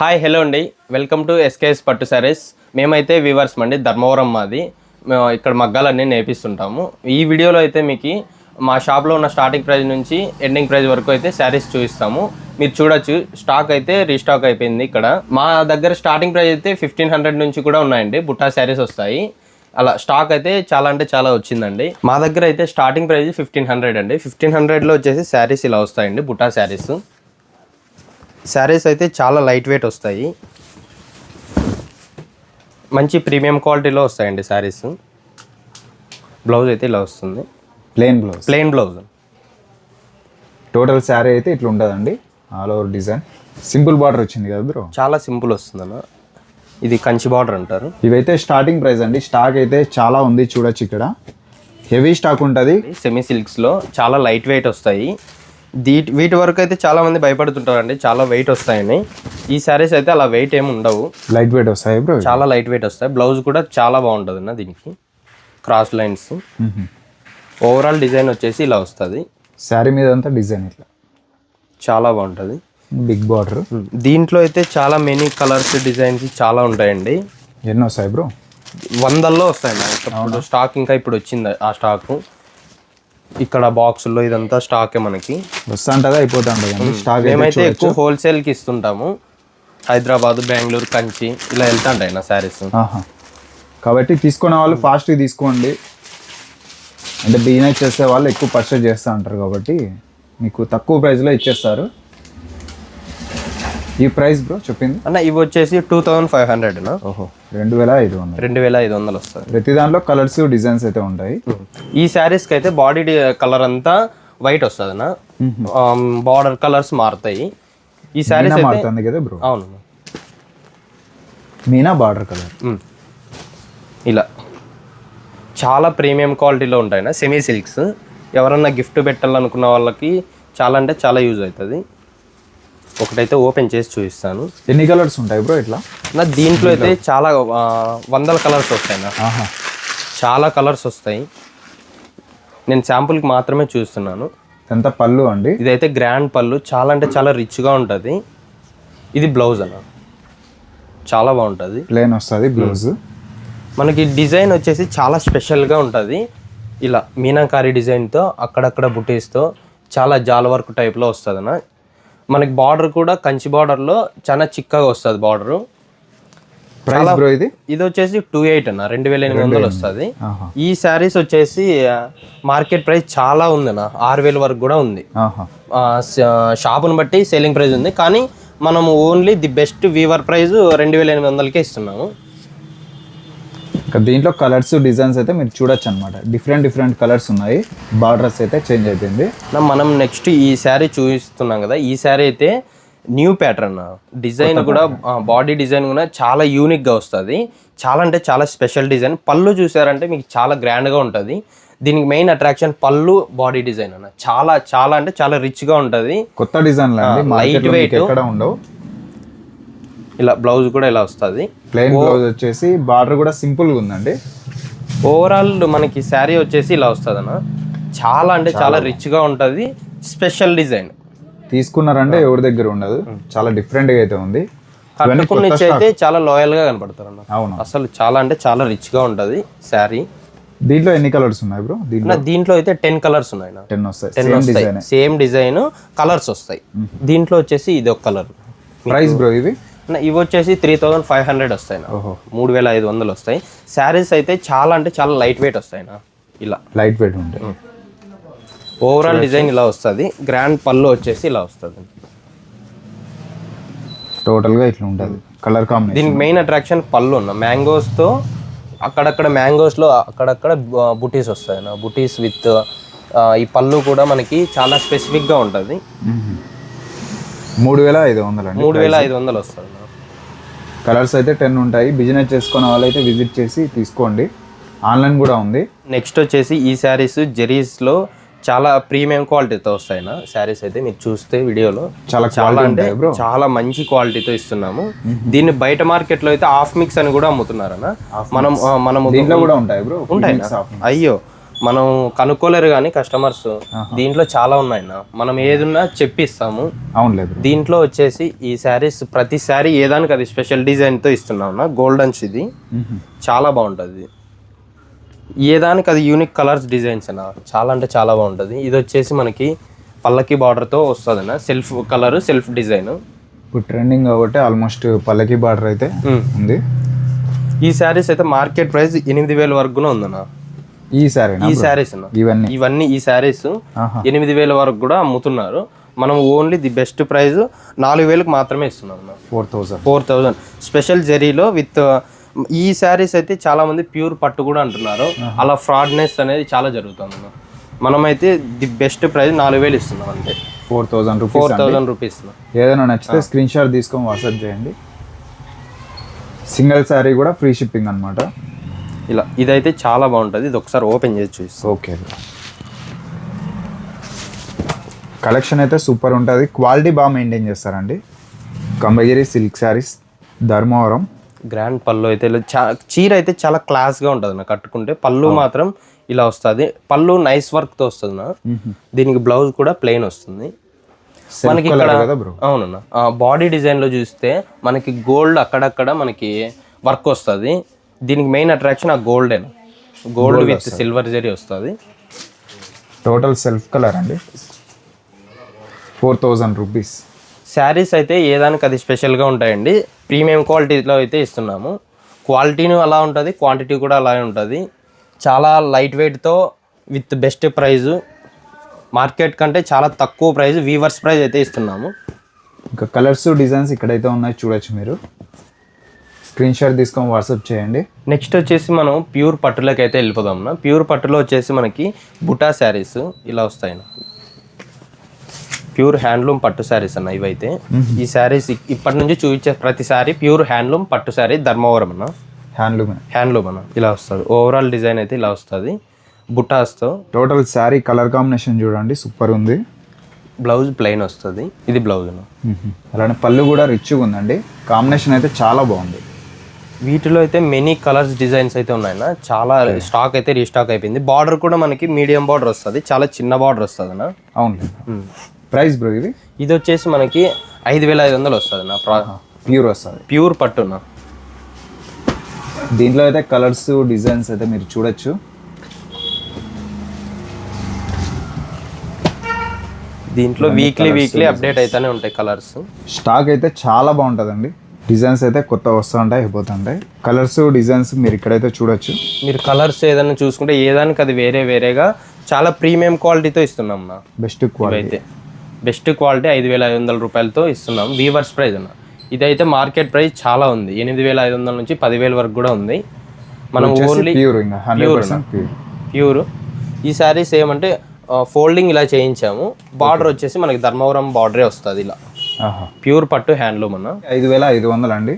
Hi hello అండి. Welcome to SKS pattu saris మేమైతే weavers అండి ధర్మవరం మాది. మేము ఇక్కడ మగ్గాలన్నీ నేర్పిస్తుంటాము ఈ వీడియోలో అయితే మీకు మా షాప్లో ఉన్న స్టార్టింగ్ ప్రైస్ నుంచి ఎండింగ్ ప్రైస్ వరకు అయితే శారీస్ చూపిస్తాము. మీరు చూడొచ్చు స్టాక్ అయితే రీస్టాక్ అయిపోయింది ఇక్కడ. మా దగ్గర స్టార్టింగ్ ప్రైస్ అయితే ఫిఫ్టీన్ హండ్రెడ్ నుంచి కూడా ఉన్నాయండి. బుట్టా శారీస్ వస్తాయి. అలా స్టాక్ అయితే చాలా అంటే చాలా వచ్చిందండి. మా దగ్గర అయితే స్టార్టింగ్ ప్రైస్ ఫిఫ్టీన్ హండ్రెడ్ అండి. ఫిఫ్టీన్ హండ్రెడ్లో వచ్చేసి శారీస్ ఇలా వస్తాయండి బుట్టా శారీస్. శారీస్ అయితే చాలా లైట్ వెయిట్ వస్తాయి. మంచి ప్రీమియం క్వాలిటీలో వస్తాయండి శారీస్. బ్లౌజ్ అయితే ఇలా వస్తుంది. Plain blouse plain blouse total sari అయితే ఇట్లా ఉంటుందండి all over design simple border వచ్చింది కదా బ్రో? చాలా సింపుల్ వస్తుంది అన్న ఇది కంచి బార్డర్ అంటారు. ఇవైతే స్టార్టింగ్ ప్రైస్ అండి. స్టాక్ అయితే చాలా ఉంది చూడొచ్చు ఇక్కడ. హెవీ స్టాక్ ఉంటుంది. సెమీ సిల్క్స్లో చాలా లైట్ వెయిట్ వస్తాయి. దీ వీటి వరకు అయితే చాలా మంది భయపడుతుంటారండి. చాలా వెయిట్ వస్తాయని. ఈ శారీస్ అయితే అలా వెయిట్ ఏమి ఉండవు. లైట్ వెయిట్ వస్తాయి బ్రో చాలా లైట్ వెయిట్ వస్తాయి. బ్లౌజ్ కూడా చాలా బాగుంటుంది అన్న దీనికి క్రాస్ లైన్స్ ఓవరాల్ డిజైన్ వచ్చేసి ఇలా వస్తుంది. శారీ మీద అంతా డిజైన్ ఇట్లా? చాలా బాగుంటుంది. బిగ్ బార్డర్ దీంట్లో అయితే చాలా మెనీ కలర్స్ డిజైన్స్ చాలా ఉంటాయండి. ఎన్ని వస్తాయి బ్రో వందల్లో ఇప్పుడు స్టాక్ ఇంకా ఇప్పుడు వచ్చింది ఆ స్టాక్ ఇక్కడ బాక్సుల్లో ఇదంతా స్టాకే మనకి. వస్తా ఉంటుందా అయిపోతా స్టాక్ మేమైతే చూడొచ్చు. ఎక్కువ హోల్సేల్కి ఇస్తుంటాము. హైదరాబాద్ బెంగళూరు కంచి ఇలా వెళ్తుంటాయి నా శారీస్. కాబట్టి తీసుకునే వాళ్ళు ఫాస్ట్గా తీసుకోండి. అంటే బిజినెస్ చేసే వాళ్ళు ఎక్కువ పర్చేజ్ చేస్తూ ఉంటారు కాబట్టి మీకు తక్కువ ప్రైస్లో ఇచ్చేస్తారు. ఈ ప్రైస్ బ్రో చెప్పింది? అన్న ఇవి వచ్చేసి టూ థౌజండ్ ఫైవ్ హండ్రెడ్ ఓహో రెండు వేల ఐదు వందలు. రెండు వేల ఐదు వందలు వస్తుంది ప్రతి దాంట్లో కలర్స్ డిజైన్స్ అయితే ఉంటాయి. ఈ శారీస్కి అయితే బాడీ కలర్ అంతా వైట్ వస్తుంది అన్న బార్డర్ కలర్స్ మారుతాయి. ఈ శారీస్ మారుతుంది కదా బ్రో? అవును మీనా బార్డర్ కలర్. ఇలా. చాలా ప్రీమియం క్వాలిటీలో ఉంటాయి సెమీ సిల్క్స్ ఎవరన్నా గిఫ్ట్ పెట్టాలనుకున్న వాళ్ళకి చాలా అంటే చాలా యూజ్ అవుతుంది. ఒకటైతే ఓపెన్ చేసి చూపిస్తాను. ఎన్ని కలర్స్ ఉంటాయి బ్రో ఇట్లా? నా దీంట్లో అయితే చాలా వందల కలర్స్ వస్తాయి నా. చాలా కలర్స్ వస్తాయి. నేను శాంపుల్కి మాత్రమే చూస్తున్నాను. ఎంత పళ్ళు అండి? ఇదైతే గ్రాండ్ పళ్ళు చాలా అంటే చాలా రిచ్గా ఉంటుంది. ఇది బ్లౌజ్ అన్న. చాలా బాగుంటుంది. ప్లేన్ వస్తుంది బ్లౌజ్. మనకి డిజైన్ వచ్చేసి చాలా స్పెషల్గా ఉంటుంది. ఇలా మీనాకారి డిజైన్తో అక్కడక్కడ బుటీస్తో చాలా జాల వర్క్ టైప్లో వస్తుంది అన్న మనకి బార్డర్ కూడా కంచి బార్డర్లో చాలా చిక్కగా వస్తుంది బార్డరు. ప్రైస్ బ్రో ఇది? ఇది వచ్చేసి టూ ఎయిట్ అన్న రెండు వేల ఎనిమిది వందలు వస్తుంది. ఈ శారీస్ వచ్చేసి మార్కెట్ ప్రైస్ చాలా ఉంది అన్న ఆరు వేల వరకు కూడా ఉంది. షాపుని బట్టి సెల్లింగ్ ప్రైస్ ఉంది. కానీ మనము only the best weaver price రెండు వేల ఎనిమిది వందలకే ఇస్తున్నాము. ఇంకా దీంట్లో కలర్స్ డిజైన్స్ అయితే మీరు చూడొచ్చు అనమాట డిఫరెంట్ డిఫరెంట్ కలర్స్ ఉన్నాయి. బార్డర్స్ అయితే చేంజ్ అయిపోయింది. మనం నెక్స్ట్ ఈ శారీ చూపిస్తున్నాం కదా ఈ శారీ అయితే న్యూ ప్యాటర్న్ డిజైన్ కూడా బాడీ డిజైన్ కూడా చాలా యూనిక్గా వస్తుంది. చాలా అంటే చాలా స్పెషల్ డిజైన్. పళ్ళు చూసారంటే మీకు చాలా గ్రాండ్గా ఉంటుంది. దీనికి మెయిన్ అట్రాక్షన్ పళ్ళు బాడీ డిజైన్ అన్న. చాలా చాలా అంటే చాలా రిచ్గా ఉంటుంది. కొత్త light weight. ఎక్కడ ఉండవు. ఇలా బ్లౌజ్ కూడా ఇలా వస్తుంది. ప్లెయిన్ బ్లౌజ్ వచ్చేసి బార్డర్ కూడా సింపుల్గా ఉందండి. ఓవరాల్ మనకి శారీ వచ్చేసి ఇలా వస్తుంది అన్న చాలా అంటే చాలా రిచ్గా ఉంటుంది. Special design. తీసుకున్నారంటే ఎవరి దగ్గర ఉండదు. చాలా డిఫరెంట్గా అయితే ఉంది. కట్టుకున్న నుంచి అయితే చాలా లాయల్గా కనపడతారు అన్న అవును. అసలు చాలా అంటే చాలా రిచ్గా ఉంటది శారీ. దీంట్లో ఎన్ని కలర్స్ ఉన్నాయి బ్రో? దీంట్లో? దీంట్లో అయితే టెన్ కలర్స్ ఉన్నాయి టెన్ వస్తాయి. టెన్ సేమ్ వస్తాయి. డిజైన్ సేమ్ డిజైన్ కలర్స్ వస్తాయి. దీంట్లో వచ్చేసి ఇది ఒక కలర్ ప్రైస్ బ్రో ఇవి ఇవి వచ్చేసి త్రీ థౌజండ్ ఫైవ్ హండ్రెడ్ వస్తాయి మూడు వేల ఐదు వందలు వస్తాయి. శారీస్ అయితే చాలా అంటే చాలా లైట్ వెయిట్ వస్తాయి ఇలా. లైట్ వెయిట్ ఉంటాయి ఓవరాల్ డిజైన్ ఇలా వస్తుంది. గ్రాండ్ పళ్ళు వచ్చేసి ఇలా వస్తుంది. టోటల్గా ఇట్లా ఉంటుంది. కలర్ కాంబినేషన్ దీనికి మెయిన్ అట్రాక్షన్ పళ్ళు ఉన్న. మ్యాంగోస్తో అక్కడక్కడ మ్యాంగోస్లో అక్కడక్కడ బుటీస్ వస్తాయి బుటీస్ విత్ ఈ పళ్ళు కూడా మనకి చాలా స్పెసిఫిక్గా ఉంటుంది. మూడు వేల ఐదు వందలు అండి మూడు వేల ఐదు వందలు వస్తుంది నా. కలర్స్ అయితే టెన్ ఉంటాయి. బిజినెస్ చేసుకునే వాళ్ళైతే విజిట్ చేసి తీసుకోండి. ఆన్లైన్ కూడా ఉంది. నెక్స్ట్ వచ్చేసి ఈ శారీస్ జెరీస్లో చాలా ప్రీమియం క్వాలిటీతో వస్తాయి నా శారీస్ అయితే మీరు చూస్తే వీడియోలో చాలా చాలా అంటే ఉంటాయి బ్రో చాలా మంచి క్వాలిటీతో ఇస్తున్నాము. దీన్ని బయట మార్కెట్లో అయితే హాఫ్ మిక్స్ అని కూడా అమ్ముతున్నారన్న. మనం ఆ, మనము దీంట్లో కూడా ఉంటాయి బ్రో ఉంటాయి అయ్యో. మనం కనుక్కోలేరు కానీ కస్టమర్స్ దీంట్లో చాలా ఉన్నాయన్న. మనం ఏదున్నా చెప్పిస్తాము. దీంట్లో వచ్చేసి ఈ శారీస్ ప్రతి శారీ ఏదానికి అది స్పెషల్ డిజైన్తో ఇస్తున్నాం గోల్డన్స్ ఇది చాలా బాగుంటుంది. ఏదానికి అది యూనిక్ కలర్స్ డిజైన్స్ అన్న. చాలా అంటే చాలా బాగుంటుంది. ఇది వచ్చేసి మనకి పల్లకి బార్డర్తో వస్తుంది అన్న సెల్ఫ్ కలర్ సెల్ఫ్ డిజైన్ ఇప్పుడు ట్రెండింగ్ కాబట్టి ఆల్మోస్ట్ పల్లకి బార్డర్ అయితే ఉంది. ఈ శారీస్ అయితే మార్కెట్ ప్రైస్ ఎనిమిది వేల వరకు కూడా ఉందన్న. ఈ సారీ ఈ శారీస్ అన్న ఇవన్నీ. ఇవన్నీ ఈ శారీస్. ఎనిమిది వేల వరకు కూడా అమ్ముతున్నారు. మనం ఓన్లీ ది బెస్ట్ ప్రైస్ నాలుగు వేలకు మాత్రమే ఇస్తున్నాం four thousand four thousand special జెరీలో with ఈ శారీస్ అయితే చాలా మంది ప్యూర్ పట్టు కూడా అంటున్నారు. అలా ఫ్రాడ్నెస్ అనేది చాలా జరుగుతుంది. మనమైతే ది బెస్ట్ ప్రైస్ నాలుగు వేలు ఇస్తున్నాం అంతే. Four rupees four thousand rupees ఏదైనా నచ్చితే స్క్రీన్ షాట్ తీసుకొని వాట్సాప్ చేయండి. సింగిల్ శారీ కూడా ఫ్రీ షిప్పింగ్ అనమాట ఇలా ఇదైతే చాలా బాగుంటుంది. ఇది ఒకసారి ఓపెన్ చేసి చూస్తాం ఓకే. కలెక్షన్ అయితే సూపర్ ఉంటుంది. క్వాలిటీ బాగా మెయింటైన్ చేస్తారండి. Kambagiri silk saris Dharmavaram. Grand పళ్ళు అయితే ఇలా చా చీర అయితే చాలా క్లాస్గా ఉంటుంది నా కట్టుకుంటే పళ్ళు మాత్రం ఇలా వస్తుంది. పళ్ళు నైస్ వర్క్తో వస్తుంది నా దీనికి బ్లౌజ్ కూడా ప్లెయిన్ వస్తుంది. మనకి ఇక్కడ అవునన్నా. బాడీ డిజైన్లో చూస్తే మనకి గోల్డ్ అక్కడక్కడ మనకి వర్క్ వస్తుంది. దీనికి మెయిన్ అట్రాక్షన్ ఆ golden gold with silver zari వస్తుంది. టోటల్ సెల్ఫ్ కలర్ అండి. ఫోర్ థౌజండ్ రూపీస్ శారీస్ అయితే ఏదానికి అది స్పెషల్గా ఉంటాయండి. ప్రీమియం క్వాలిటీలో అయితే ఇస్తున్నాము. క్వాలిటీను అలా ఉంటుంది క్వాంటిటీ కూడా అలాగే ఉంటుంది. చాలా లైట్ వెయిట్తో విత్ బెస్ట్ ప్రైజు మార్కెట్ కంటే చాలా తక్కువ ప్రైస్ వీవర్స్ ప్రైస్ అయితే ఇస్తున్నాము. ఇంకా కలర్స్ డిజైన్స్ ఇక్కడైతే ఉన్నాయి చూడొచ్చు మీరు. స్క్రీన్ షాట్ తీసుకొని వాట్సాప్ చేయండి. నెక్స్ట్ వచ్చేసి మనం ప్యూర్ పట్టులోకి అయితే వెళ్ళిపోదాం ప్యూర్ పట్టులో వచ్చేసి మనకి బుటా శారీస్ ఇలా వస్తాయి ప్యూర్ హ్యాండ్లూమ్ పట్టు శారీస్ అన్న ఇవైతే. ఈ శారీస్ ఇప్పటి నుంచి చూపించే ప్రతి శారీ ప్యూర్ హ్యాండ్లూమ్ పట్టు శారీ ధర్మవరం అన్న. హ్యాండ్లూమ్. హ్యాండ్లూమ్ అన్న. ఇలా వస్తుంది. ఓవరాల్ డిజైన్ అయితే ఇలా వస్తుంది. బుటాస్తో. టోటల్ శారీ కలర్ కాంబినేషన్ చూడండి సూపర్ ఉంది. బ్లౌజ్ ప్లెయిన్ వస్తుంది. ఇది బ్లౌజ్ అలానే పళ్ళు కూడా రిచ్గా ఉందండి. కాంబినేషన్ అయితే చాలా బాగుంది. వీటిలో అయితే మెనీ కలర్స్ డిజైన్స్ అయితే ఉన్నాయన్న. చాలా స్టాక్ అయితే రీస్టాక్ అయిపోయింది. బార్డర్ కూడా మనకి మీడియం బార్డర్ వస్తుంది. చాలా చిన్న బార్డర్ వస్తుంది అన్న అవును ప్రైస్ బ్రో ఇది ఇది వచ్చేసి మనకి ఐదు వేల ఐదు వందలు వస్తుంది నా ప్యూర్ వస్తుంది. ప్యూర్ పట్టున దీంట్లో అయితే కలర్స్ డిజైన్స్ అయితే మీరు చూడొచ్చు. దీంట్లో వీక్లీ వీక్లీ అప్డేట్ అయితేనే ఉంటాయి కలర్స్ స్టాక్ అయితే చాలా బాగుంటుందండి. డిజైన్స్ అయితే కొత్త వస్తూ ఉంటాయి అయిపోతుంటాయి. కలర్స్ డిజైన్స్ మీరు ఇక్కడైతే చూడొచ్చు. మీరు కలర్స్ ఏదైనా చూసుకుంటే ఏదానికి అది వేరే వేరేగా చాలా ప్రీమియం క్వాలిటీతో ఇస్తున్నాం నా బెస్ట్ క్వాలిటీ ఇవైతే. బెస్ట్ క్వాలిటీ ఐదు వేల ఐదు వందల రూపాయలతో ఇస్తున్నాం. వీవర్స్ ప్రైస్ అన్న. ఇదైతే మార్కెట్ ప్రైస్ చాలా ఉంది. ఎనిమిది వేల ఐదు వందల నుంచి పదివేల వరకు కూడా ఉంది. మనం ఓన్లీ ప్యూర్ ప్యూర్ ప్యూర్ ఈ శారీస్ ఏమంటే ఫోల్డింగ్ ఇలా చేయించాము. బార్డర్ వచ్చేసి మనకి ధర్మవరం బార్డరే వస్తుంది ఇలా. ప్యూర్ పట్టు హ్యాండ్లూమ్ అన్న ఐదు వేల ఐదు వందలు అండి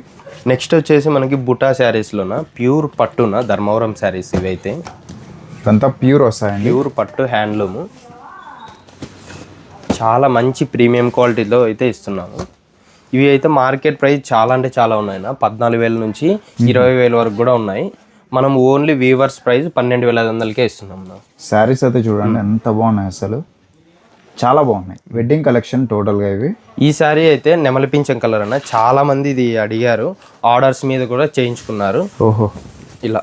నెక్స్ట్ వచ్చేసి మనకి బుటా శారీస్లోన? ప్యూర్ పట్టున? ధర్మవరం శారీస్ ఇవైతే? ఇదంతా ప్యూర్ వస్తాయండి. ప్యూర్ పట్టు హ్యాండ్లూమ్. చాలా మంచి ప్రీమియం క్వాలిటీలో అయితే ఇస్తున్నాము. ఇవి అయితే మార్కెట్ ప్రైస్ చాలా అంటే చాలా ఉన్నాయి నా పద్నాలుగు వేల నుంచి ఇరవై వేల వరకు కూడా ఉన్నాయి. మనం ఓన్లీ వీవర్స్ ప్రైస్ పన్నెండు వేల ఐదు వందలకే ఇస్తున్నాం శారీస్ అయితే చూడండి ఎంత బాగున్నాయి అసలు. చాలా బాగున్నాయి. వెడ్డింగ్ కలెక్షన్ టోటల్గా ఇవి. ఈ శారీ అయితే నెమలిపించం కలర్ అన్న. చాలా మంది ఇది అడిగారు. ఆర్డర్స్ మీద కూడా చేయించుకున్నారు. ఓహో. ఇలా.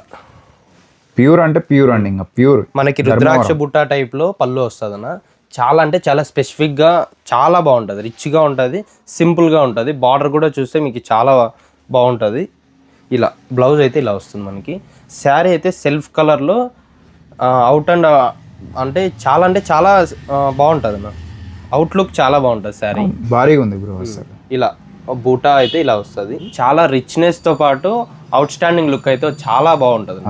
ప్యూర్ అంటే ప్యూర్ అండి ఇంకా. ప్యూర్ మనకి రుద్రాక్ష బుట్ట టైప్లో పళ్ళు వస్తుందన్న. చాలా అంటే చాలా స్పెసిఫిక్గా చాలా బాగుంటుంది. రిచ్గా ఉంటుంది. సింపుల్గా ఉంటుంది. బార్డర్ కూడా చూస్తే మీకు చాలా బాగుంటుంది. ఇలా. బ్లౌజ్ అయితే ఇలా వస్తుంది మనకి. శారీ అయితే సెల్ఫ్ కలర్లో అవుట్ అండ్ అంటే చాలా అంటే చాలా బాగుంటుంది అన్న. అవుట్లుక్ చాలా బాగుంటుంది శారీ భారీగా ఉంది బ్రో ఇలా బూటా అయితే ఇలా వస్తుంది. చాలా రిచ్నెస్తో పాటు అవుట్ స్టాండింగ్ లుక్ అయితే చాలా బాగుంటుంది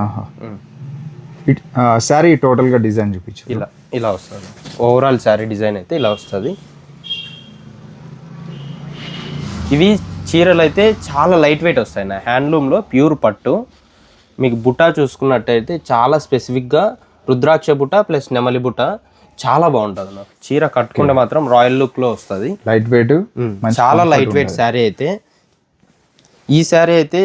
శారీ టోటల్గా డిజైన్ చూపించు. ఇలా ఇలా వస్తుంది. ఓవరాల్ శారీ డిజైన్ అయితే ఇలా వస్తుంది. ఇవి చీరలు అయితే చాలా లైట్ వెయిట్ వస్తాయి నా హ్యాండ్లూమ్లో ప్యూర్ పట్టు. మీకు బుట్ట చూసుకున్నట్టయితే చాలా స్పెసిఫిక్గా రుద్రాక్ష బుట్ట ప్లస్ నెమలి బుట్ట చాలా బాగుంటుంది నా చీర కట్టుకుంటే మాత్రం రాయల్ లుక్లో వస్తుంది. లైట్ వెయిట్ చాలా లైట్ వెయిట్ శారీ అయితే. ఈ శారీ అయితే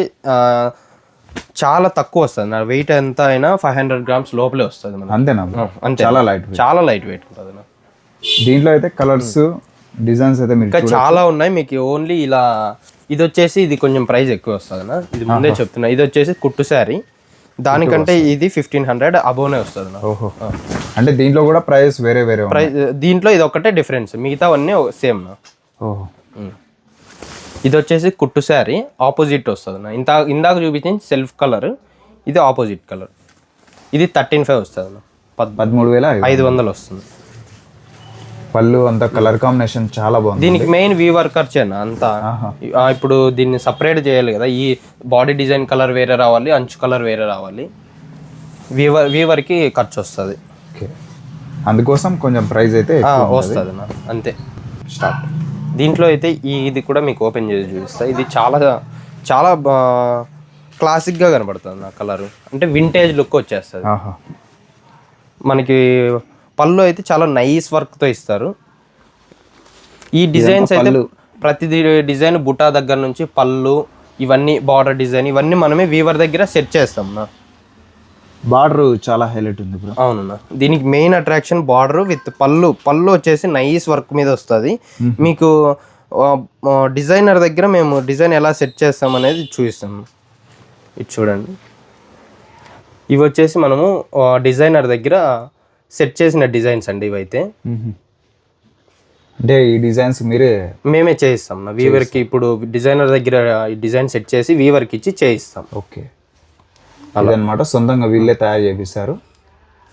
చాలా తక్కువ వస్తుంది నా వెయిట్ ఎంత అయినా ఫైవ్ హండ్రెడ్ గ్రామ్స్ లోపలే వస్తుంది అంతేనా? అంతే. చాలా లైట్ చాలా లైట్ వెయిట్ ఉంటుంది దీంట్లో అయితే కలర్స్ డిజైన్స్ అయితే ఇంకా చాలా ఉన్నాయి. మీకు ఓన్లీ ఇలా ఇది వచ్చేసి ఇది కొంచెం ప్రైస్ ఎక్కువ వస్తుంది ఇది ముందే చెప్తున్నా. ఇది వచ్చేసి కుట్టు శారీ దానికంటే ఇది ఫిఫ్టీన్ హండ్రెడ్ అబోనే వస్తుంది ఓహో. అంటే దీంట్లో కూడా ప్రైస్ వేరే వేరే. ప్రైస్ దీంట్లో ఇది ఒకటే డిఫరెన్స్ మిగతావన్నీ సేమ్ ఓహో. ఇది వచ్చేసి కుట్టు శారీ ఆపోజిట్ వస్తుంది ఇంత ఇందాక చూపించింది సెల్ఫ్ కలర్ ఇది ఆపోజిట్ కలర్ ఇది థర్టీన్ ఫైవ్ వస్తుంది పద్ పదమూడు వేల. ఐదు వందలు వస్తుంది. పళ్ళు అంతా కలర్ కాంబినేషన్ చాలా బాగుంది. దీనికి మెయిన్ వీ వర్కర్ చేయను అంతా. ఇప్పుడు దీన్ని సపరేట్ చేయాలి కదా. ఈ బాడీ డిజైన్ కలర్ వేరే రావాలి అంచు కలర్ వేరే రావాలి. వీవర్ వీవర్కి ఖర్చు వస్తుంది. ఓకే. అందుకోసం కొంచెం ప్రైస్ అయితే వస్తుంది నా అంతే. స్టార్ట్ దీంట్లో అయితే ఈ ఇది కూడా మీకు ఓపెన్ చేసి చూపిస్తా. ఇది చాలా చాలా క్లాసిక్గా కనబడుతుంది నా కలర్ అంటే వింటేజ్ లుక్ వచ్చేస్తుంది. ఆహా. మనకి పళ్ళు అయితే చాలా నైస్ వర్క్తో ఇస్తారు. ఈ డిజైన్స్ అయితే ప్రతి డిజైన్ బుటా దగ్గర నుంచి పళ్ళు ఇవన్నీ బార్డర్ డిజైన్ ఇవన్నీ మనమే వీవర్ దగ్గర సెట్ చేస్తాం నా బార్డర్ చాలా హైలైట్ ఉంది బ్రో. అవునన్నా. దీనికి మెయిన్ అట్రాక్షన్ బార్డర్ విత్ పళ్ళు. పళ్ళు వచ్చేసి నైస్ వర్క్ మీద వస్తుంది. మీకు డిజైనర్ దగ్గర మేము డిజైన్ ఎలా సెట్ చేస్తాం అనేది చూపిస్తాము ఇది చూడండి. ఇవి వచ్చేసి మనము డిజైనర్ దగ్గర సెట్ చేసిన డిజైన్స్ అండి ఇవైతే. అంటే ఈ డిజైన్స్ మీరే మేమే చేయిస్తాం. నా వీవర్కి ఇప్పుడు డిజైనర్ దగ్గర ఈ డిజైన్ సెట్ చేసి వీవర్కి ఇచ్చి చేయిస్తాం. ఓకే. అదనమాట సొంతంగా వీళ్ళే తయారు చేపిస్తారు.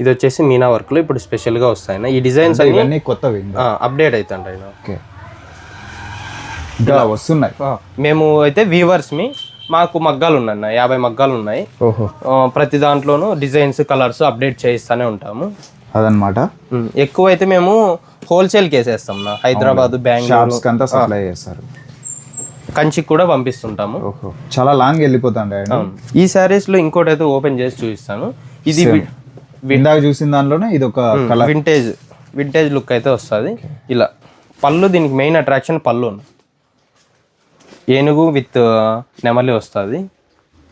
ఇది వచ్చేసి మీనా వర్క్లో ఇప్పుడు స్పెషల్గా వస్తాయి ఈ డిజైన్స్ అన్ని కొత్తవి. అప్డేట్ అవుతుంటాయి నా. ఓకే. ఇంకా వస్తున్నాయి. మేము అయితే వీవర్స్ మీ మాకు మగ్గాలు ఉన్నాయి యాభై మగ్గాలు ఉన్నాయి. ప్రతి దాంట్లోనూ డిజైన్స్ కలర్స్ అప్డేట్ చేయిస్తూనే ఉంటాము. అదనమాట ఎక్కువ అయితే మేము హోల్సేల్కి వేసేస్తాం నా హైదరాబాద్ బెంగళూరు. షాప్స్ అంతా సప్లై చేస్తారు. కంచికి కూడా పంపిస్తుంటాము. చాలా లాంగ్ వెళ్ళిపోతాండి. ఈ శారీస్లో ఇంకోటి అయితే ఓపెన్ చేసి చూపిస్తాను. ఇది ఇందాక చూసిన దానిలోనే ఇది ఒక వింటేజ్ వింటేజ్ లుక్ అయితే వస్తుంది. ఇలా. పళ్ళు దీనికి మెయిన్ అట్రాక్షన్ పళ్ళు ఏనుగు విత్ నెమలి వస్తుంది.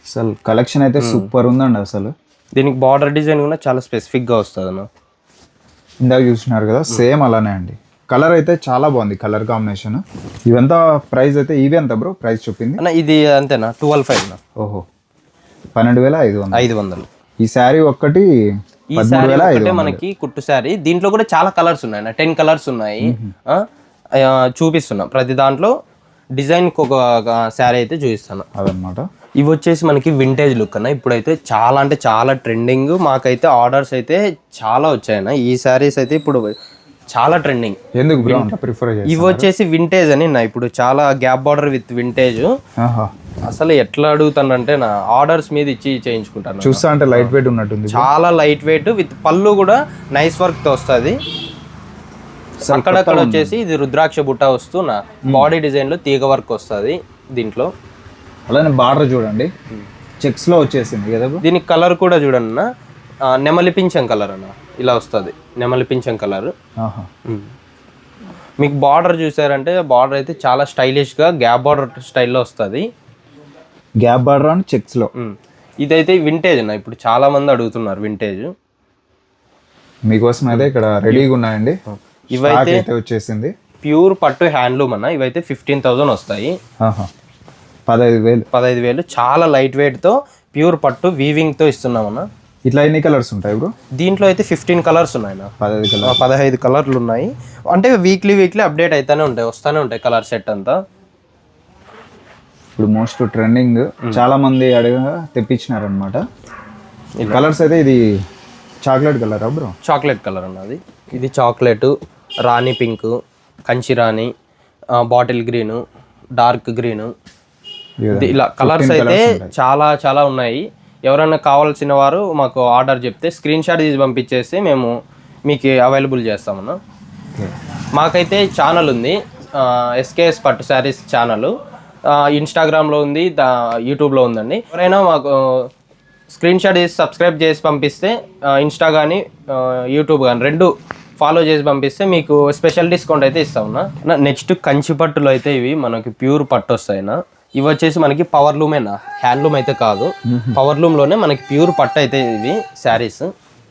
అసలు కలెక్షన్ అయితే సూపర్ ఉందండి అసలు. దీనికి బార్డర్ డిజైన్ కూడా చాలా స్పెసిఫిక్గా వస్తుంది అన్న ఇందాక చూసినారు కదా సేమ్ అలానే అండి. కలర్ అయితే చాలా బాగుంది కలర్ కాంబినేషన్ ఇవంతా ప్రైస్ అయితే ఇవి ఎంత బ్రో? ప్రైస్ చెప్పింది? అన్న ఇది అంతేనా? ట్వెల్వ్ ఫైవ్ ఓహో. పన్నెండు వేల ఐదు వందలు. ఐదు వందలు. ఈ శారీ ఒక్కటి ఈ శారీ ఒకటే మనకి కుట్టు శారీ. దీంట్లో కూడా చాలా కలర్స్ ఉన్నాయి టెన్ కలర్స్ ఉన్నాయి. చూపిస్తున్నా. ప్రతి దాంట్లో డిజైన్ ఒక శారీ అయితే చూపిస్తాను అదనమాట ఇవి వచ్చేసి మనకి వింటేజ్ లుక్ అన్న. ఇప్పుడైతే చాలా అంటే చాలా ట్రెండింగ్ మాకైతే ఆర్డర్స్ అయితే చాలా వచ్చాయన్న. ఈ శారీస్ అయితే ఇప్పుడు చాలా ట్రెండింగ్ ఎందుకు ప్రిఫర్ ఇవి వచ్చేసి వింటేజ్ అని నా ఇప్పుడు చాలా గ్యాప్ బార్డర్ విత్ వింటేజ్ అసలు ఎట్లా అడుగుతానంటే నా ఆర్డర్స్ మీద ఇచ్చి చేయించుకుంటాను చూస్తా అంటే లైట్ వెయిట్ ఉన్నట్టుంది చాలా లైట్ వెయిట్ విత్ పళ్ళు కూడా నైస్ వర్క్తో వస్తుంది. అక్కడక్కడ వచ్చేసి ఇది రుద్రాక్ష బుట్ట వస్తూ నా బాడీ డిజైన్లో తీగ వర్క్ వస్తుంది దీంట్లో. అలానే బార్డర్ చూడండి. చెక్స్లో వచ్చేసింది కదా? దీనికి కలర్ కూడా చూడండి అన్న. నెమలి పింఛం కలర్ అన్న. ఇలా వస్తుంది. నెమలి పింఛం కలర్ మీకు బార్డర్ చూసారంటే బార్డర్ అయితే చాలా స్టైలిష్గా గ్యాప్ బార్డర్ స్టైల్లో వస్తుంది. గ్యాప్ బార్డర్ అండ్ చెక్స్లో ఇదైతే వింటేజ్ అన్న. ఇప్పుడు చాలా మంది అడుగుతున్నారు వింటేజ్. మీకోసం అయితే ఇక్కడ రెడీగా ఉన్నాయండి. ఇవైతే వచ్చేసింది. ప్యూర్ పట్టు హ్యాండ్లూమ్ అన్న. ఇవైతే ఫిఫ్టీన్ థౌజండ్ వస్తాయి. పదహైదు వేలు. పదహైదు వేలు. చాలా లైట్ వెయిట్తో ప్యూర్ పట్టు వీవింగ్తో ఇస్తున్నామన్న. ఇట్లా ఎన్ని కలర్స్ ఉంటాయి బ్రో? దీంట్లో అయితే ఫిఫ్టీన్ కలర్స్ ఉన్నాయి పదహైదు కలర్ పదహైదు కలర్లు ఉన్నాయి. అంటే వీక్లీ వీక్లీ అప్డేట్ అవుతానే ఉంటాయి వస్తానే ఉంటాయి కలర్ సెట్ అంతా. ఇప్పుడు మోస్ట్ ట్రెండింగ్ చాలా మంది అడగ తెప్పించినారనమాట కలర్స్ అయితే ఇది చాక్లెట్ కలరా బ్రో? చాక్లెట్ కలర్ అన్నది ఇది చాక్లెట్ రాణి పింక్ కంచి రాణి బాటిల్ గ్రీను డార్క్ గ్రీను ఇలా కలర్స్ అయితే చాలా చాలా ఉన్నాయి. ఎవరైనా కావాల్సిన వారు మాకు ఆర్డర్ చెప్తే స్క్రీన్ షాట్ తీసి పంపించేస్తే మేము మీకు అవైలబుల్ చేస్తామన్నా. మాకైతే ఛానల్ ఉంది. ఎస్కేఎస్ పట్టు శారీస్ ఛానల్ ఇన్స్టాగ్రామ్లో ఉంది దా యూట్యూబ్లో ఉందండి. ఎవరైనా మాకు స్క్రీన్ షాట్ చేసి సబ్స్క్రైబ్ చేసి పంపిస్తే ఇన్స్టా కానీ యూట్యూబ్ కానీ రెండు ఫాలో చేసి పంపిస్తే మీకు స్పెషల్ డిస్కౌంట్ అయితే ఇస్తామన్నా. నెక్స్ట్ కంచి పట్టులో అయితే ఇవి మనకి ప్యూర్ పట్టు వస్తాయినా ఇవి వచ్చేసి మనకి పవర్ లూమేనా హ్యాండ్లూమ్ అయితే కాదు. పవర్లోనే మనకి ప్యూర్ పట్టు అయితే ఇవి శారీస్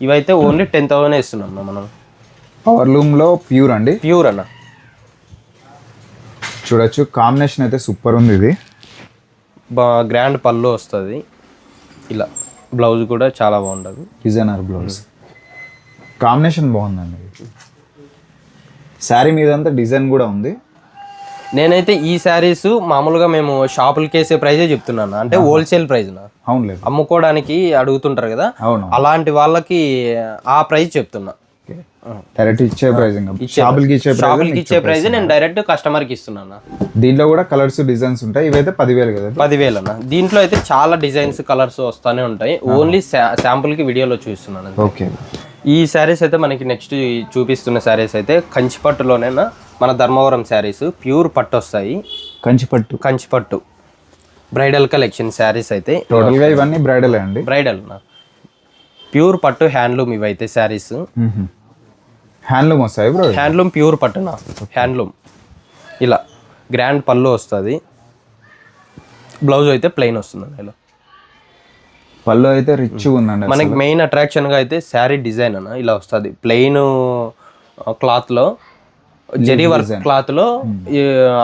ఇవైతే ఓన్లీ టెన్ థౌసండ్ ఇస్తున్నాం మనం. పవర్ లూమ్లో ప్యూర్ అండి. ప్యూర్ అన్న. చూడొచ్చు కాంబినేషన్ అయితే సూపర్ ఉంది ఇది. బా గ్రాండ్ పళ్ళు వస్తుంది. ఇలా బ్లౌజ్ కూడా చాలా బాగుంటుంది డిజైనర్ బ్లౌజ్ కాంబినేషన్ బాగుందండి శారీ మీద అంతా డిజైన్ కూడా ఉంది. నేనైతే ఈ శారీస్ మామూలుగా మేము షాపులకి వేసే ప్రైజే చెప్తున్నాను. అంటే హోల్సేల్ ప్రైజ్ నా. అవునులేదు అమ్ముకోవడానికి అడుగుతుంటారు కదా. అవును. అలాంటి వాళ్ళకి ఆ ప్రైస్ చెప్తున్నా. డైరెక్ట్ ఇచ్చే ప్రైస్ షాపులకి ఇచ్చే షాపులకి ఇచ్చే ప్రైస్ నేను డైరెక్ట్ కస్టమర్కి ఇస్తున్నాను. దీంట్లో కూడా కలర్స్ డిజైన్స్ ఉంటాయి. ఇవైతే పదివేలు కదా. పదివేలు అన్న. దీంట్లో అయితే చాలా డిజైన్స్ కలర్స్ వస్తానే ఉంటాయి. ఓన్లీ శాంపుల్కి వీడియోలో చూస్తున్నాను. ఓకే. ఈ శారీస్ అయితే మనకి నెక్స్ట్ చూపిస్తున్న శారీస్ అయితే కంచిపట్టులోనేనా? మన ధర్మవరం శారీస్ ప్యూర్ పట్టు వస్తాయి కంచిపట్టు. కంచిపట్టు. బ్రైడల్ కలెక్షన్ శారీస్ అయితే ఇవన్నీ బ్రైడల్ అండి? బ్రైడల్ ప్యూర్ పట్టు హ్యాండ్లూమ్ ఇవైతే శారీస్. హ్యాండ్లూమ్ వస్తాయి బ్రో? హ్యాండ్లూమ్ ప్యూర్ పట్టున హ్యాండ్లూమ్. ఇలా. గ్రాండ్ పళ్ళు వస్తుంది. బ్లౌజ్ అయితే ప్లెయిన్ వస్తుంది ఇలా పళ్ళు అయితే రిచ్ ఉందండి మనకి మెయిన్ అట్రాక్షన్గా అయితే శారీ డిజైన్ అన్న ఇలా వస్తుంది. ప్లెయిన్ క్లాత్లో జరీ వర్క్ క్లాత్లో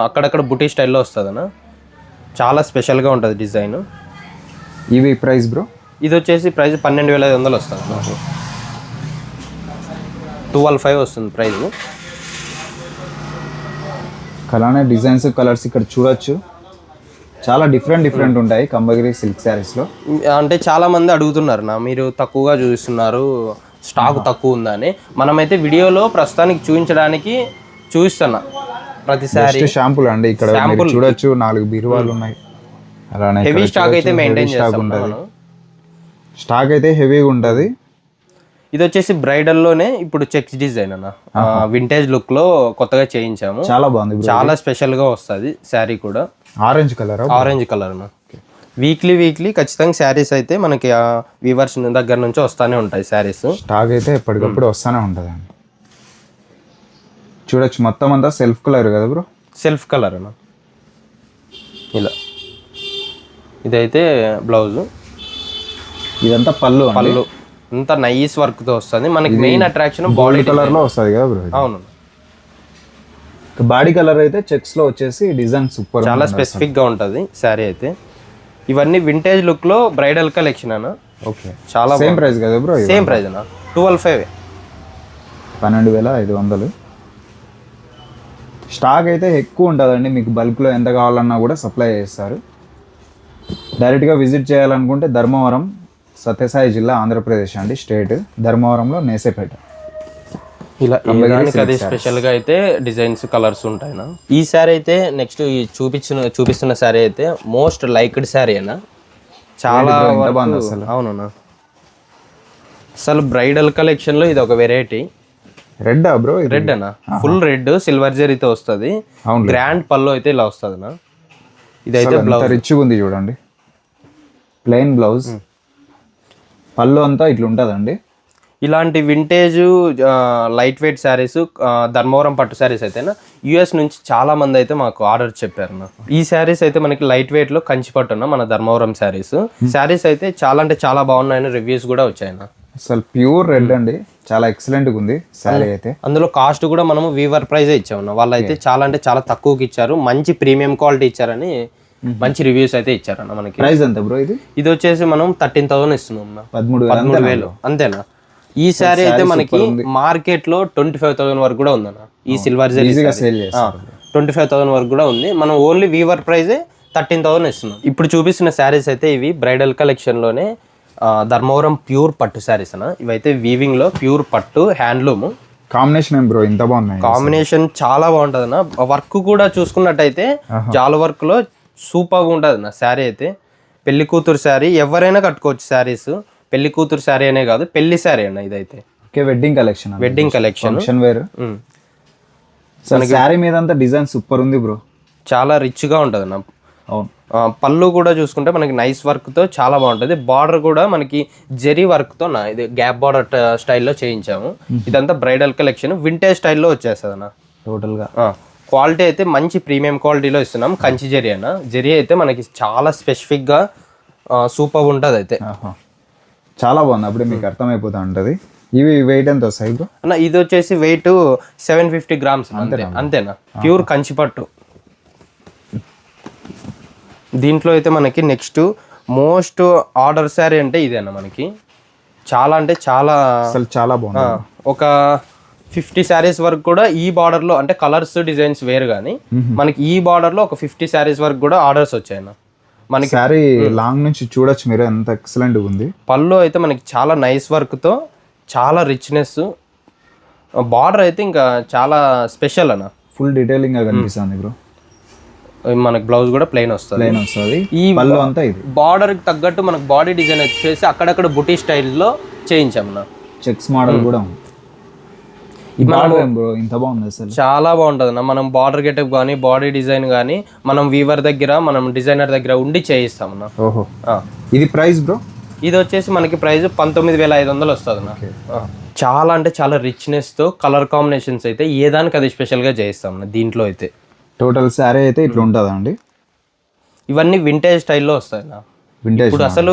అక్కడక్కడ బుటీ స్టైల్లో వస్తుంది అన్న చాలా స్పెషల్గా ఉంటుంది డిజైన్ ఇవి ప్రైస్ బ్రో ఇది వచ్చేసి ప్రైస్ పన్నెండు వేల ఐదు వందలు వస్తుంది నాకు ట్వెల్వ్ ఫైవ్ వస్తుంది ప్రైస్ అలానే డిజైన్స్ కలర్స్ ఇక్కడ చూడొచ్చు. చాలా డిఫరెంట్ డిఫరెంట్ ఉంటాయి కంబగిరి సిల్క్ శారీస్లో. అంటే చాలా మంది అడుగుతున్నారు నా మీరు తక్కువగా చూపిస్తున్నారు స్టాక్ తక్కువ ఉందని. మనమైతే వీడియోలో ప్రస్తుతానికి చూపించడానికి చూపిస్తున్నా ప్రతిసారి షాంపుల్ అండి ఇక్కడ చూడొచ్చు నాలుగు బీరువాలు ఉన్నాయి. అలానే హెవీ స్టాక్ అయితే మెయింటైన్ చేస్తాం స్టాక్ అయితే హెవీగా ఉంటుంది. ఇది వచ్చేసి బ్రైడల్లోనే ఇప్పుడు చెక్స్ డిజైన్ అన్న. వింటేజ్ లుక్లో కొత్తగా చేయించాము. చాలా బాగుంది చాలా స్పెషల్గా వస్తుంది శారీ కూడా. Orange colour? ఆరెంజ్ కలర్ అన్న. వీక్లీ వీక్లీ ఖచ్చితంగా శారీస్ అయితే మనకి వీవర్స్ దగ్గర నుంచి వస్తానే ఉంటాయి శారీస్. స్టాక్ అయితే ఎప్పటికప్పుడు వస్తానే ఉంటుంది అండి చూడొచ్చు మొత్తం అంతా సెల్ఫ్ కలర్ కదా బ్రో సెల్ఫ్ కలర్ అన్న. ఇలా. ఇదైతే బ్లౌజ్. ఇదంతా పళ్ళు పళ్ళు. అంత నైస్ వర్క్తో వస్తుంది. మనకి మెయిన్ అట్రాక్షన్ బాడీ గోల్డ్ కలర్లో వస్తుంది కదా బ్రో అవును. బాడీ కలర్ అయితే చెక్స్లో వచ్చేసి డిజైన్ సూపర్ చాలా స్పెసిఫిక్గా ఉంటది శారీ అయితే. ఇవన్నీ వింటేజ్ లుక్లో బ్రైడల్ కలెక్షన్ అన్న. ఓకే. చాలా సేమ్ ప్రైస్ కదా బ్రో సేమ్ ప్రైస్ అన్న. ట్వెల్వ్ ఫైవ్ పన్నెండు వేల ఐదు వందలు. స్టాక్ అయితే ఎక్కువ ఉంటుందండి. మీకు బల్క్లో ఎంత కావాలన్నా కూడా సప్లై చేస్తారు. డైరెక్ట్గా విజిట్ చేయాలనుకుంటే ధర్మవరం సత్యసాయి జిల్లా ఆంధ్రప్రదేశ్ అండి స్టేట్. ధర్మవరంలో నేసేపేట. ఇలా అది స్పెషల్గా అయితే డిజైన్స్ కలర్స్ ఉంటాయినా ఈ శారీ అయితే నెక్స్ట్ ఈ చూపించిన చూపిస్తున్న శారీ అయితే మోస్ట్ లైక్డ్ శారీ అన్న. చాలా అవునన్నా. అసలు బ్రైడల్ కలెక్షన్లో ఇది ఒక వెరైటీ రెడ్ బ్రో రెడ్ అన్న. ఫుల్ రెడ్ సిల్వర్ జరీతో వస్తుంది. అవును గ్రాండ్ పళ్ళు అయితే ఇలా వస్తుంది అన్న ఇదైతే ఎంత రిచ్గా ఉంది చూడండి. ప్లెయిన్ బ్లౌజ్ పళ్ళు అంతా ఇట్లా ఉంటుందండి ఇలాంటి vintage light weight saris Dharmavaram పట్టు శారీస్ అయితేనా యుఎస్ నుంచి చాలా మంది అయితే మాకు ఆర్డర్ చెప్పారు నా ఈ శారీస్ అయితే మనకి లైట్ వెయిట్లో కంచి పట్టున మన ధర్మవరం శారీస్ శారీస్ అయితే చాలా అంటే చాలా బాగున్నాయని రివ్యూస్ కూడా వచ్చాయన్న అసలు ప్యూర్ రెడ్ అండి. చాలా ఎక్సలెంట్గా ఉంది శారీ అయితే. అందులో కాస్ట్ కూడా మనము వీవర్ ప్రైజే ఇచ్చామన్న వాళ్ళు అయితే చాలా అంటే చాలా తక్కువకి ఇచ్చారు. మంచి ప్రీమియం క్వాలిటీ ఇచ్చారని మంచి రివ్యూస్ అయితే ఇచ్చారన్న మనకి. ప్రైస్ ఎంత బ్రో ఇది? ఇది వచ్చేసి మనం థర్టీన్ థౌసండ్ ఇస్తున్నాం. పదమూడు పదమూడు వేలు. అంతేనా? ఈ శారీ అయితే మనకి మార్కెట్లో ట్వంటీ ఫైవ్ థౌసండ్ వరకు కూడా ఉందన్న. ఈ సిల్వర్ జరీ ట్వంటీ ఫైవ్ థౌసండ్ వరకు కూడా ఉంది. మనం ఓన్లీ వీవర్ ప్రైజే థర్టీన్ థౌసండ్ ఇస్తున్నాం. ఇప్పుడు చూపిస్తున్న శారీస్ అయితే ఇవి బ్రైడల్ కలెక్షన్లోనే ఆ, ధర్మవరం ప్యూర్ పట్టు శారీస్ అన్న. ఇవైతే వీవింగ్లో ప్యూర్ పట్టు హ్యాండ్లూమ్ కాంబినేషన్ బ్రో ఇంత బాగున్నాయి. కాంబినేషన్ చాలా బాగుంటది అన్న వర్క్ కూడా చూసుకున్నట్టయితే జాల వర్క్లో సూపర్గా ఉంటుంది అన్న శారీ అయితే. పెళ్ళి కూతురు శారీ ఎవరైనా కట్టుకోవచ్చు శారీస్ పెళ్ళి కూతురు శారీ అనే కాదు పెళ్ళి శారీ అన్న ఇదైతే. Okay wedding collection wedding collection function wear అసలు శారీ మీద అంతా డిజైన్ సూపర్ ఉంది బ్రో చాలా రిచ్గా ఉంటది అన్న. అవును. పళ్ళు కూడా చూసుకుంటే మనకి నైస్ వర్క్తో చాలా బాగుంటది. బార్డర్ కూడా మనకి జెరీ వర్క్తో నా ఇది గ్యాప్ బార్డర్ స్టైల్లో చేయించాము. ఇదంతా బ్రైడల్ కలెక్షన్ వింటేజ్ స్టైల్లో వచ్చేస్తుంది అన్న. టోటల్గా. క్వాలిటీ అయితే మంచి ప్రీమియం క్వాలిటీలో ఇస్తున్నాం. కంచి జరీ అన్న. జరీ అయితే మనకి చాలా స్పెసిఫిక్గా సూపర్ ఉంటుంది అయితే. చాలా బాగుంది. అప్పుడే మీకు అర్థమైపోతా ఉంటుంది ఇవి వెయిట్ ఎంత వస్తాయి బ్రో అన్న ఇది వచ్చేసి వెయిట్ సెవెన్ ఫిఫ్టీ గ్రామ్స్ అంతే అంతేనా? ప్యూర్ కంచి పట్టు. దీంట్లో అయితే మనకి నెక్స్ట్ మోస్ట్ ఆర్డర్ శారీ అంటే ఇదేనా మనకి. చాలా అంటే చాలా అసలు చాలా బాగుంది. ఒక ఫిఫ్టీ శారీస్ వరకు కూడా ఈ బార్డర్లో అంటే కలర్స్ డిజైన్స్ వేరు కానీ మనకి ఈ బార్డర్లో ఒక ఫిఫ్టీ శారీస్ వరకు కూడా ఆర్డర్స్ వచ్చాయన్న. మనకి శారీ లాంగ్ నుంచి చూడొచ్చు మీరు ఎంత ఎక్సలెంట్ ఉంది పళ్ళు అయితే మనకి చాలా నైస్ వర్క్తో చాలా రిచ్నెస్ బార్డర్ అయితే ఇంకా చాలా స్పెషల్ అన్న. ఫుల్ డీటెయిలింగ్గా కనిపిస్తుంది బ్రో మనకి బ్లౌజ్ కూడా ప్లెయిన్ వస్తుంది. ప్లెయిన్ వస్తుంది. ఈ పళ్ళు అంతా ఇది. బార్డర్కి తగ్గట్టు మనకు బాడీ డిజైన్ వచ్చేసి అక్కడక్కడ బుటీ స్టైల్లో చేయించామన్న చెక్స్ మోడల్ కూడా ఉంది. ఇంత బాగుంది అసలు. చాలా బాగుంటుంది అన్న మనం బార్డర్ గెటప్ కానీ బాడీ డిజైన్ కానీ మనం వీవర్ దగ్గర మనం డిజైనర్ దగ్గర ఉండి చేయిస్తాం అన్న ఓహో. ఆ. ఇది ప్రైస్ బ్రో ఇది వచ్చేసి మనకి ప్రైస్ పంతొమ్మిది వేల ఐదు వందలు వస్తుంది అన్న. చాలా అంటే చాలా రిచ్నెస్తో కలర్ కాంబినేషన్స్ అయితే ఏ దానికి అది స్పెషల్గా చేయిస్తాం దీంట్లో అయితే. టోటల్ శారీ అయితే ఇట్లా ఉంటుందా అండి? ఇవన్నీ వింటేజ్ స్టైల్లో వస్తాయి వింటేజ్ ఇప్పుడు అసలు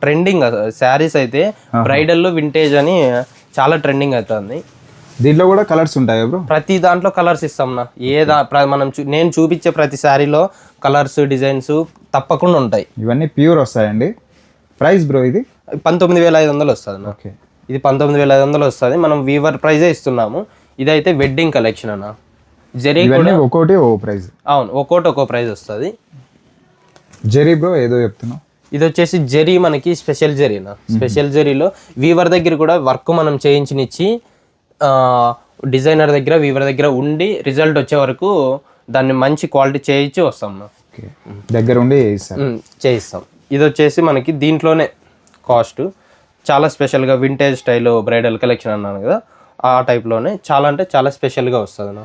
ట్రెండింగ్ శారీస్ అయితే బ్రైడల్లో వింటేజ్ అని చాలా ట్రెండింగ్ అవుతుంది. దీంట్లో కూడా కలర్స్ ఉంటాయా బ్రో? ప్రతి దాంట్లో కలర్స్ ఇస్తాం నా ఏ దా ప్ర- మనం నేను చూపించే ప్రతి శారీలో కలర్స్ డిజైన్స్ తప్పకుండా ఉంటాయి. ఇవన్నీ ప్యూర్ వస్తాయండి. ప్రైస్ బ్రో ఇది? పంతొమ్మిది వేల ఐదు వందలు వస్తుంది ఓకే. ఇది పంతొమ్మిది వేల ఐదు వందలు వస్తుంది. మనం వీవర్ ప్రైజే ఇస్తున్నాము. ఇదైతే వెడ్డింగ్ కలెక్షన్ అన్న. జరీ ఒక్కోటి ఓ ప్రైస్ అవును ఒక్కోటి ఒక్కో ప్రైస్ వస్తుంది. జెరీ బ్రో ఏదో చెప్తున్నావు. ఇది వచ్చేసి జరీ మనకి స్పెషల్ జరీనా స్పెషల్ జరీలో వీవర్ దగ్గర కూడా వర్క్ మనం చేయించినిచ్చి డిజైనర్ దగ్గర వీవర్ దగ్గర ఉండి రిజల్ట్ వచ్చే వరకు దాన్ని మంచి క్వాలిటీ చేయించి వస్తాం దగ్గర ఉండి చేయిస్తాం. ఇది వచ్చేసి మనకి దీంట్లోనే కాస్ట్. చాలా స్పెషల్గా వింటేజ్ స్టైల్ బ్రైడల్ కలెక్షన్ అన్నాను కదా ఆ టైప్లోనే చాలా అంటే చాలా స్పెషల్గా వస్తుంది నా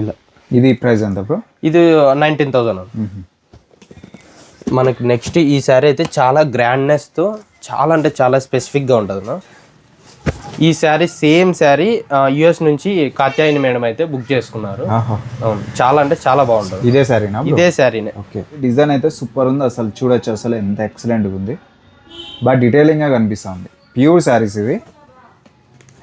ఇలా. ఇది ప్రైస్ ఎంత బ్రో? ఇది నైన్టీన్ థౌజండ్ మనకి నెక్స్ట్ ఈ శారీ అయితే చాలా గ్రాండ్నెస్తో చాలా అంటే చాలా స్పెసిఫిక్గా ఉంటుంది నా ఈ శారీ సేమ్ శారీ యుఎస్ నుంచి కాత్యాయని మేడం అయితే బుక్ చేసుకున్నారు. అవును. చాలా అంటే చాలా బాగుంటుంది. ఇదే శారీనా ఇదే శారీనే. ఓకే. డిజైన్ అయితే సూపర్ ఉంది. అసలు చూడొచ్చు. అసలు ఎంత ఎక్సలెంట్గా ఉంది. బాగా డీటెయిలింగ్గా కనిపిస్తుంది. ప్యూర్ శారీస్ ఇవి.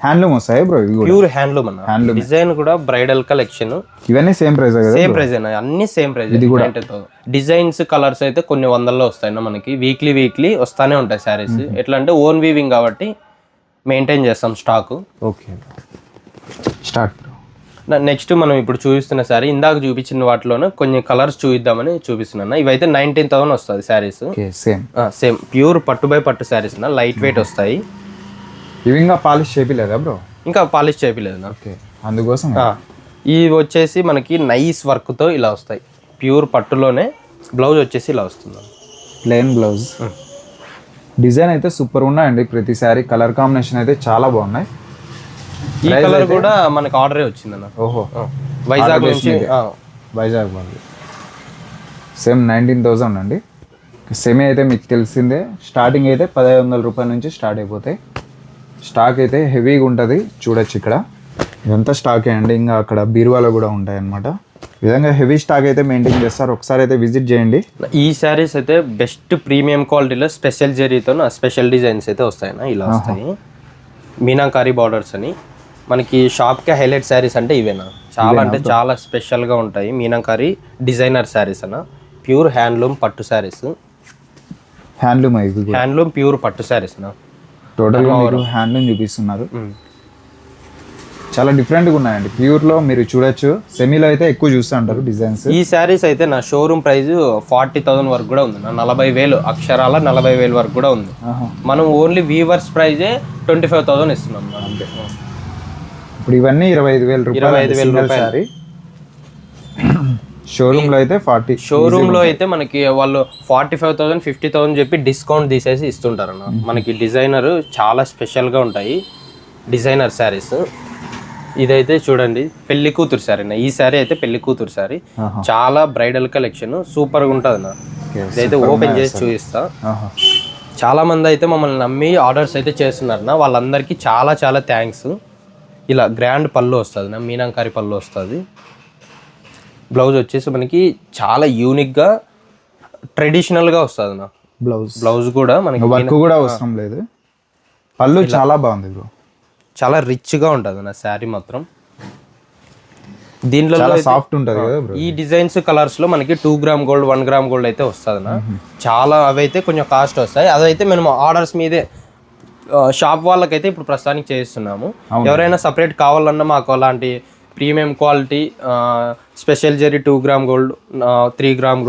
హ్యాండ్లూమ్ వస్తాయి బ్రో? ఇవి కూడా? ప్యూర్ హ్యాండ్లూమ్ అన్న. డిజైన్ కూడా బ్రైడల్ కలెక్షన్ ఇవన్నీ సేమ్ ప్రైస్ సేమ్ ప్రైస్ అయినా అన్ని. సేమ్ ప్రైస్ డిజైన్స్ కలర్స్ అయితే కొన్ని వందల్లో వస్తాయి అన్న మనకి. వీక్లీ వీక్లీ వస్తానే ఉంటాయి శారీస్. ఎట్లా అంటే ఓన్ వీవింగ్ కాబట్టి మెయింటైన్ చేస్తాం stock. Okay. Start. Bro next మనం ఇప్పుడు చూపిస్తున్న శారీ ఇందాక చూపించిన వాటిలోనే కొన్ని కలర్స్ చూపిద్దామని చూపిస్తున్నా ఇవైతే నైన్టీన్ థౌసండ్ వస్తుంది శారీస్. సేమ్. సేమ్. ప్యూర్ పట్టు బై పట్టు శారీస్ లైట్ వెయిట్ వస్తాయి. ఇవి ఇంకా పాలిష్ చేపిలేదా బ్రో? ఇంకా పాలిష్ చేయలేదు నా. ఓకే అందుకోసం. ఇవి వచ్చేసి మనకి నైస్ వర్క్తో ఇలా వస్తాయి. ప్యూర్ పట్టులోనే బ్లౌజ్ వచ్చేసి ఇలా వస్తుంది. Plain blouse. డిజైన్ అయితే సూపర్ ఉన్నాయండి. ప్రతి శారీ కలర్ కాంబినేషన్ అయితే చాలా బాగున్నాయి. ఈ కలర్ కూడా మనకి ఆర్డరే వచ్చిందన్న. ఓహో. వైజాగ్ నుంచి వైజాగ్ వాళ్ళు. సేమ్ నైన్టీన్ థౌజండ్ అండి. సెమీ అయితే మీకు తెలిసిందే. స్టార్టింగ్ అయితే పదహైదు వందల రూపాయల నుంచి స్టార్ట్ అయిపోతాయి. స్టాక్ అయితే హెవీగా ఉంటుంది. చూడొచ్చు ఇక్కడ. ఇదంతా స్టాకే అండి. ఇంకా అక్కడ బీరువాలో కూడా ఉంటాయి అన్నమాట విధంగా హెవీ స్టాక్ అయితే మెయింటైన్ చేస్తారు. ఒకసారి అయితే విజిట్ చేయండి. ఈ శారీస్ అయితే బెస్ట్ ప్రీమియం క్వాలిటీలో స్పెషల్ జరీతో స్పెషల్ డిజైన్స్ అయితే వస్తాయన్న ఇలా వస్తాయి. మీనాకారి బార్డర్స్ అని. మనకి షాప్కి హైలైట్ శారీస్ అంటే ఇవేనా? చాలా అంటే చాలా స్పెషల్గా ఉంటాయి. మీనాకారి డిజైనర్ శారీస్ అన్న. ప్యూర్ హ్యాండ్లూమ్ పట్టు శారీస్. హ్యాండ్లూమ్ హ్యాండ్లూమ్ ప్యూర్ పట్టు శారీస్ అన్న. టోటల్గా హ్యాండ్లూమ్ చూపిస్తున్నారు. చాలా డిఫరెంట్గా ఉన్నాయండి. ప్యూర్లో మీరు చూడొచ్చు. సెమీలో అయితే ఎక్కువ చూస్తూ ఉంటారు డిజైన్స్ ఈ శారీస్ అయితే నా షోరూమ్ ప్రైస్ ఫార్టీ థౌసండ్ వరకు కూడా ఉంది. నా నలభై వేలు అక్షరాల నలభై వేలు వరకు కూడా ఉంది. మనం ఓన్లీ వీవర్స్ ప్రైజే ట్వంటీ ఫైవ్ థౌసండ్ ఇస్తున్నాం. అంతే. ఇప్పుడు ఇవన్నీ ఇరవై ఐదు వేల రూపాయలు ఇరవై ఐదు వేల రూపాయలు. షోరూమ్లో అయితే ఫార్టీ షోరూమ్లో అయితే మనకి వాళ్ళు forty five thousand fifty thousand చెప్పి డిస్కౌంట్ తీసేసి ఇస్తుంటారు అన్న. మనకి డిజైనర్ చాలా స్పెషల్గా ఉంటాయి. డిజైనర్ శారీస్ ఇదైతే చూడండి పెళ్ళి కూతురు శారీ ఈ శారీ అయితే పెళ్ళి కూతురు శారీ చాలా బ్రైడల్ కలెక్షన్ సూపర్గా ఉంటుంది నా ఇదైతే ఓపెన్ చేసి చూపిస్తా. చాలా మంది అయితే మమ్మల్ని నమ్మి ఆర్డర్స్ అయితే చేస్తున్నారు నా వాళ్ళందరికీ చాలా చాలా థ్యాంక్స్. ఇలా గ్రాండ్ పళ్ళు వస్తుంది నా మీనాంకారి పళ్ళు వస్తుంది. బ్లౌజ్ వచ్చేసి మనకి చాలా యూనిక్గా ట్రెడిషనల్గా వస్తుంది నా బ్లౌజ్. బ్లౌజ్ కూడా మనకి వర్క్ కూడా అవసరం లేదు. పళ్ళు చాలా బాగుంది బ్రో. చాలా రిచ్గా ఉంటుంది నా శారీ మాత్రం. దీంట్లో సాఫ్ట్ ఉంటుంది కదా ఈ డిజైన్స్ కలర్స్లో మనకి two gram gold one gram gold అయితే వస్తుంది నా. చాలా అవి అయితే కొంచెం కాస్ట్ వస్తాయి. అదైతే మేము ఆర్డర్స్ మీదే షాప్ వాళ్ళకైతే ఇప్పుడు ప్రస్తుతానికి చేస్తున్నాము ఎవరైనా సపరేట్ కావాలన్నా మాకు అలాంటి premium quality special zari two gram gold three gram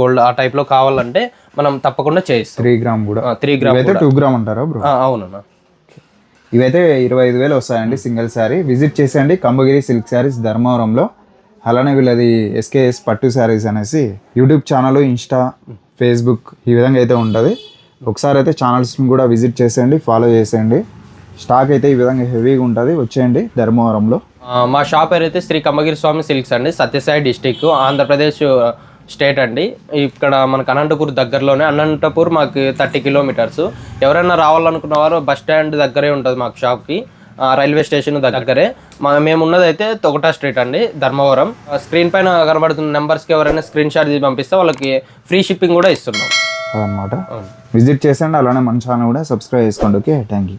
gold ఆ type లో కావాలంటే మనం తప్పకుండా చేయిస్తాం. త్రీ గ్రామ్ కూడా. త్రీ గ్రామ్ టూ గ్రామ్ అంటారా అవునన్నా ఇవైతే ఇరవై ఐదు వేలు వస్తాయండి సింగిల్ శారీ. విజిట్ చేసేయండి. కంబగిరి సిల్క్ శారీస్ ధర్మవరంలో. అలానే వీళ్ళది ఎస్కేఎస్ పట్టు శారీస్ అనేసి యూట్యూబ్ ఛానల్ ఇన్స్టా ఫేస్బుక్ ఈ విధంగా అయితే ఉంటుంది. ఒకసారి అయితే ఛానల్స్ని కూడా విజిట్ చేసేయండి ఫాలో చేసేయండి. స్టాక్ అయితే ఈ విధంగా హెవీగా ఉంటుంది. వచ్చేయండి ధర్మవరంలో. మా షాప్ పేరు అయితే శ్రీ కమ్మగిరి స్వామి సిల్క్స్ అండి. సత్యసాయి డిస్టిక్ ఆంధ్రప్రదేశ్ స్టేట్ అండి. ఇక్కడ మనకు అనంతపూర్ దగ్గరలోనే అనంతపూర్ మాకు థర్టీ కిలోమీటర్స్. ఎవరైనా రావాలనుకున్న వారు బస్ స్టాండ్ దగ్గరే ఉంటుంది మాకు షాప్కి రైల్వే స్టేషన్ దగ్గరే. మా మేము ఉన్నది అయితే తొగటా స్ట్రీట్ అండి ధర్మవరం. స్క్రీన్ పైన కనబడుతున్న నెంబర్స్కి ఎవరైనా స్క్రీన్ షాట్ తీసి పంపిస్తే వాళ్ళకి ఫ్రీ షిప్పింగ్ కూడా ఇస్తున్నాం. అదనమాట విజిట్ చేసేయండి అలానే మన ఛానల్ కూడా సబ్స్క్రైబ్ చేసుకోండి ఓకే? Thank you